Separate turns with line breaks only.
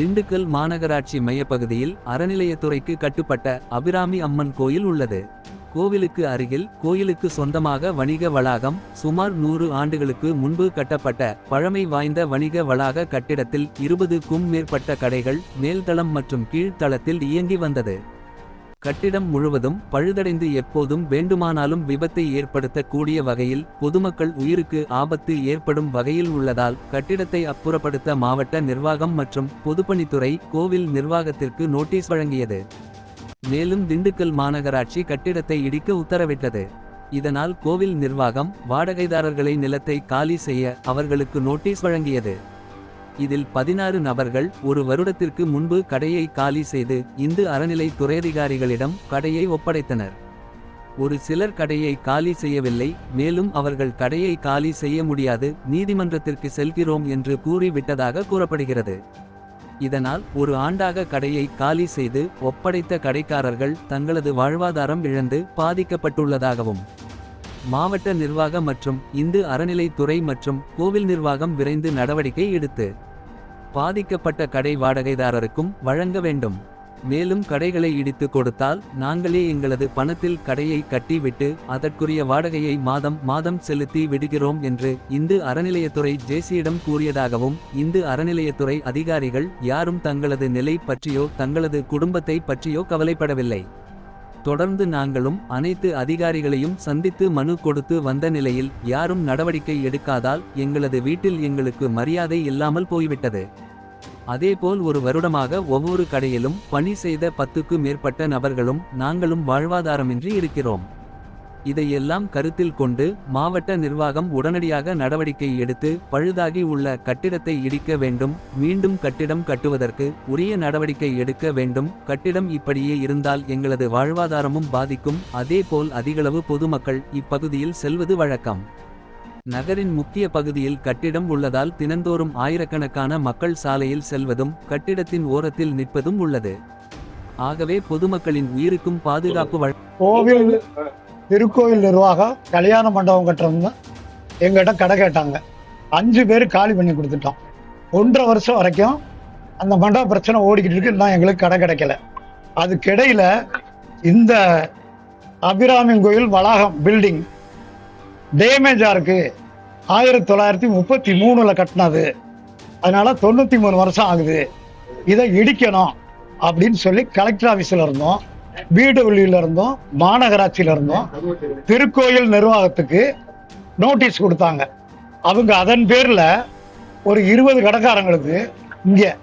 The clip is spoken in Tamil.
திண்டுக்கல் மாநகராட்சி மையப்பகுதியில் அறநிலையத்துறைக்கு கட்டுப்பட்ட அபிராமி அம்மன் கோயில் உள்ளது. கோவிலுக்கு அருகில் கோயிலுக்கு சொந்தமாக வணிக வளாகம் சுமார் நூறு ஆண்டுகளுக்கு முன்பு கட்டப்பட்ட பழமை வாய்ந்த வணிக வளாக கட்டிடத்தில் இருபதுக்கும் மேற்பட்ட கடைகள் மேல்தளம் மற்றும் கீழ்த்தளத்தில் இயங்கி வந்தது. கட்டிடம் முழுவதும் பழுதடைந்து எப்போதும் வேண்டுமானாலும் விபத்தை ஏற்படுத்தக்கூடிய வகையில் பொதுமக்கள் உயிருக்கு ஆபத்து ஏற்படும் வகையில் உள்ளதால் கட்டிடத்தை அப்புறப்படுத்த மாவட்ட நிர்வாகம் மற்றும் பொதுப்பணித்துறை கோவில் நிர்வாகத்திற்கு நோட்டீஸ் வழங்கியது. மேலும் திண்டுக்கல் மாநகராட்சி கட்டிடத்தை இடிக்க உத்தரவிட்டது. இதனால் கோவில் நிர்வாகம் வாடகைதாரர்களை நிலத்தை காலி செய்ய அவர்களுக்கு நோட்டீஸ் வழங்கியது. இதில் பதினாறு நபர்கள் ஒரு வருடத்திற்கு முன்பு கடையை காலி செய்து இந்து அறநிலை துறையதிகாரிகளிடம் கடையை ஒப்படைத்தனர். ஒரு சிலர் கடையை காலி செய்யவில்லை மேலும் அவர்கள் கடையை காலி செய்ய முடியாது நீதிமன்றத்திற்கு செல்கிறோம் என்று கூறிவிட்டதாக கூறப்படுகிறது. இதனால் ஒரு ஆண்டாக கடையை காலி செய்து ஒப்படைத்த கடைக்காரர்கள் தங்களது வாழ்வாதாரம் இழந்து பாதிக்கப்பட்டுள்ளதாகவும். மாவட்ட நிர்வாக மற்றும் இந்து அறநிலைத்துறை மற்றும் கோவில் நிர்வாகம் விரைந்து நடவடிக்கை எடுத்து பாதிக்கப்பட்ட கடை வாடகைதாரருக்கும் வழங்க வேண்டும். மேலும் கடைகளை இடித்து கொடுத்தால் நாங்களே எங்களது பணத்தில் கடையை கட்டிவிட்டு அதற்குரிய வாடகையை மாதம் மாதம் செலுத்தி விடுகிறோம் என்று இந்து அறநிலையத்துறை ஜேசியிடம் கூறியதாகவும் இந்து அறநிலையத்துறை அதிகாரிகள் யாரும் தங்களது நிலை பற்றியோ தங்களது குடும்பத்தை பற்றியோ கவலைப்படவில்லை. தொடர்ந்து நாங்களும் அனைத்து அதிகாரிகளையும் சந்தித்து மனு கொடுத்து வந்த நிலையில் யாரும் நடவடிக்கை எடுக்காதால் எங்களது வீட்டில் எங்களுக்கு மரியாதை இல்லாமல் போய்விட்டது. அதேபோல் ஒரு வருடமாக ஒவ்வொரு கடையிலும் பணி செய்த பத்துக்கு மேற்பட்ட நபர்களும் நாங்களும் வாழ்வாதாரமின்றி இருக்கிறோம். இதையெல்லாம் கருத்தில் கொண்டு மாவட்ட நிர்வாகம் உடனடியாக நடவடிக்கை எடுத்து பழுதாகி உள்ள கட்டிடத்தை இடிக்க வேண்டும் மீண்டும் கட்டிடம் கட்டுவதற்கு உரிய நடவடிக்கை எடுக்க வேண்டும். கட்டிடம் இப்படியே இருந்தால் எங்களது வாழ்வாதாரமும் பாதிக்கும். அதேபோல் அதிகளவு பொதுமக்கள் இப்பகுதியில் செல்வது வழக்கம். நகரின் முக்கிய பகுதியில் கட்டிடம் உள்ளதால் தினந்தோறும் ஆயிரக்கணக்கான மக்கள் சாலையில் செல்வதும் கட்டிடத்தின் ஓரத்தில் நிற்பதும் உள்ளது. ஆகவே பொதுமக்களின் உயிருக்கும் பாதுகாப்பு வழ
கோவில் திருக்கோயில் நிர்வாகம் கல்யாண மண்டபம் கட்டுறவங்க எங்கிட்ட கடை கேட்டாங்க. அஞ்சு பேர் காலி பண்ணி கொடுத்துட்டோம். ஒன்றரை வருஷம் வரைக்கும் அந்த மண்டப பிரச்சனை ஓடிக்கிட்டு இருக்கு. இன்னும் எங்களுக்கு கடை கிடைக்கல. அதுக்கிடையில இந்த அபிராமி கோயில் வளாகம் பில்டிங் டேமேஜாக இருக்கு. ஆயிரத்தி தொள்ளாயிரத்தி முப்பத்தி மூணுல கட்டினது. அதனால தொண்ணூற்றி மூணு வருஷம் ஆகுது. இதை இடிக்கணும் அப்படின்னு சொல்லி கலெக்டர் ஆஃபீஸில் இருந்தோம். பிடபிள்யூல இருந்தும் மாநகராட்சியில இருந்தும். திருக்கோயில் நிர்வாகத்துக்கு நோட்டீஸ் கொடுத்தாங்க. அவங்க அதன் பேர்ல ஒரு இருபது கடைக்காரங்களுக்கு இங்க